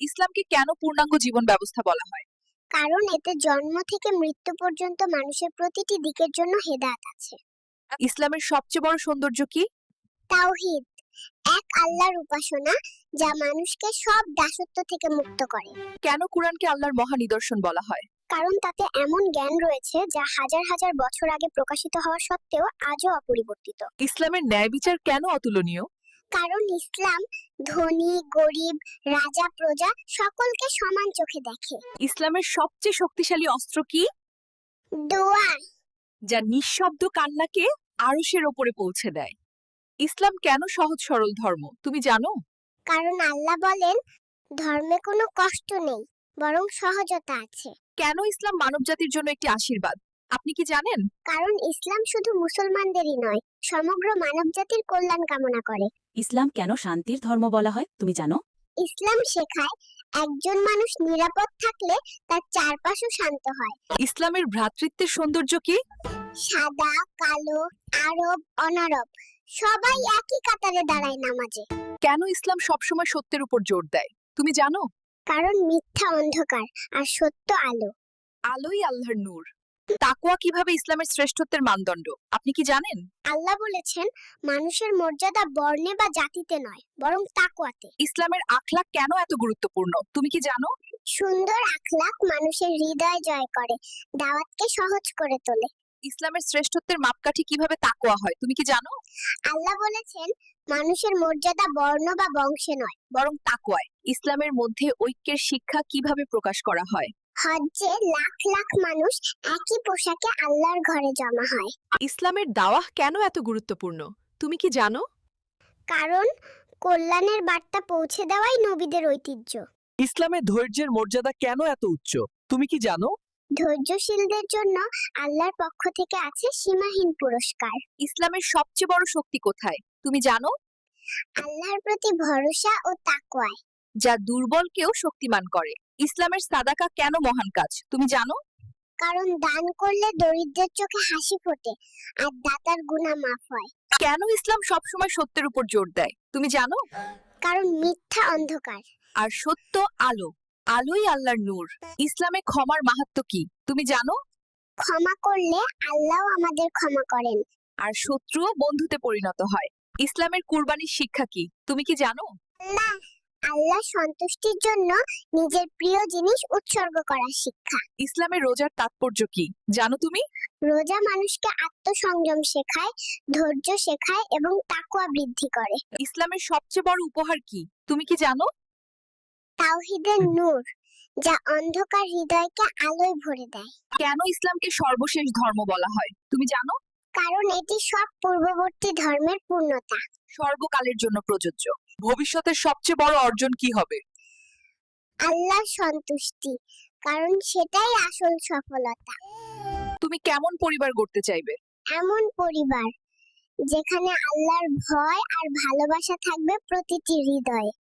ইসলামকে কেন পূর্ণাঙ্গ জীবন ব্যবস্থা বলা হয়? কারণ এতে জন্ম থেকে মৃত্যু পর্যন্ত মানুষের প্রতিটি দিকের জন্য হেদায়েত আছে। ইসলামের সবচেয়ে বড় সৌন্দর্য কি? তাওহিদ। এক আল্লাহর উপাসনা যা মানুষকে সব দাসত্ব থেকে মুক্ত করে। কেন কোরআনকে আল্লাহর মহা নিদর্শন বলা হয়? কারণ তাতে এমন জ্ঞান রয়েছে যা হাজার হাজার বছর আগে প্রকাশিত হওয়া সত্ত্বেও আজও অপরিবর্তিত। ইসলামের ন্যায় বিচার কেন অতুলনীয়? কারণ ইসলাম ধনী গরিব রাজা প্রজা সকলকে সমান চোখে দেখে। ইসলামের সবচেয়ে শক্তিশালী অস্ত্র কি? দোয়া। যা নিঃশব্দ কান্নাকে আরশের ওপরে পৌঁছে দেয়। ইসলাম কেন সহজ সরল ধর্ম তুমি জানো? কারণ আল্লাহ বলেন ধর্মে কোনো কষ্ট নেই বরং সহজতা আছে। কেন ইসলাম মানবজাতির জন্য একটি আশীর্বাদ আপনি কি জানেন? কারণ ইসলাম শুধু মুসলমানদেরই নয় সমগ্র মানবজাতির কল্যাণ কামনা করে। ইসলাম কেন শান্তির ধর্ম বলা হয় তুমি জানো? ইসলাম শেখায় একজন মানুষ নিরাপদ থাকলে তার চারপাশও শান্ত হয়। ইসলামের ভ্রাতৃত্বের সৌন্দর্য কি? সাদা কালো আরব অনারব সবাই একই কাতারে দাঁড়ায় নামাজে। কেন ইসলাম সবসময় সত্যের উপর জোর দেয়? তুমি জানো? কারণ মিথ্যা অন্ধকার আর সত্য আলো। আলোই আল্লাহর নূর। তাকওয়া কীভাবে ইসলামের শ্রেষ্ঠত্বের মানদণ্ড? আপনি কি জানেন? আল্লাহ বলেছেন মানুষের মর্যাদা বর্ণে বা জাতিতে নয় বরং তাকওয়াতে। ইসলামের আখলাক কেন এত গুরুত্বপূর্ণ? তুমি কি জানো? সুন্দর আখলাক মানুষের হৃদয় জয় করে দাওয়াতকে সহজ করে তোলে। ইসলামের শ্রেষ্ঠত্বের মাপকাঠি কীভাবে তাকওয়া হয় তুমি কি জানো? আল্লাহ বলেছেন মানুষের মর্যাদা বর্ণ বা বংশে নয়। বরং তাকওয়ায়। ইসলামের মধ্যে ঐক্যের শিক্ষা কীভাবে প্রকাশ করা হয়? হজ্জে লাখ লাখ মানুষ একই পোশাকে আল্লাহর ঘরে জমা হয়। ইসলামের দাওয়াহ কেন এত গুরুত্বপূর্ণ? তুমি কি জানো? কারণ কল্যাণের বার্তা পৌঁছে দেওয়াই নবীদের ঐতিহ্য। ইসলামে ধৈর্যের মর্যাদা কেন এত উচ্চ? তুমি কি জানো? ধৈর্যশীলদের জন্য আল্লাহর পক্ষ থেকে আছে সীমাহীন পুরস্কার। ইসলামের সবচেয়ে বড় শক্তি কোথায়? তুমি জানো? আল্লাহর প্রতি ভরসা ও তাকওয়ায়। যা দুর্বলকেও শক্তিমান করে। ইসলামের সাদাকা কেন মহান কাজ? তুমি জানো? কারণ দান করলে দরিদ্রের চোখে হাসি ফোটে আর দাতার গুনাহ মাফ হয়। কেন ইসলাম সবসময় সত্যের উপর জোর দেয়? তুমি জানো? কারণ মিথ্যা অন্ধকার। আর সত্য আলো আলোই আল্লাহর নূর। ইসলামে ক্ষমার মাহাত্ম্য কি? তুমি জানো? ক্ষমা করলে আল্লাহ আমাদের ক্ষমা করেন। আর শত্রুও বন্ধুতে পরিণত হয়। ইসলামের কুরবানির শিক্ষা কি? তুমি কি জানো? আল্লাহ আল্লাহ সন্তুষ্টির জন্য নিজের প্রিয় জিনিস উৎসর্গ করার শিক্ষা। ইসলামের রোজার তাৎপর্য কি? জানো তুমি? রোজা মানুষকে আত্মসংযম শেখায় ধৈর্য শেখায় এবং তাকওয়া বৃদ্ধি করে। ইসলামের সবচেয়ে বড় উপহার কি? তুমি কি জানো? তাওহিদের নূর যা অন্ধকার হৃদয়কে আলোয় ভরে দেয়। কেন ইসলামকে সর্বশেষ ধর্ম বলা হয়? তুমি জানো? কারণ এটি সব পূর্ববর্তী ধর্মের পূর্ণতা। সর্বকালের জন্য প্রযোজ্য। ভবিষ্যতের সবচেয়ে বড় অর্জন কি হবে? আল্লাহ সন্তুষ্টি কারণ সেটাই আসল সফলতা। তুমি কেমন পরিবার গড়তে চাইবে? এমন পরিবার যেখানে আল্লাহর ভয় আর ভালোবাসা থাকবে প্রতিটি হৃদয়ে।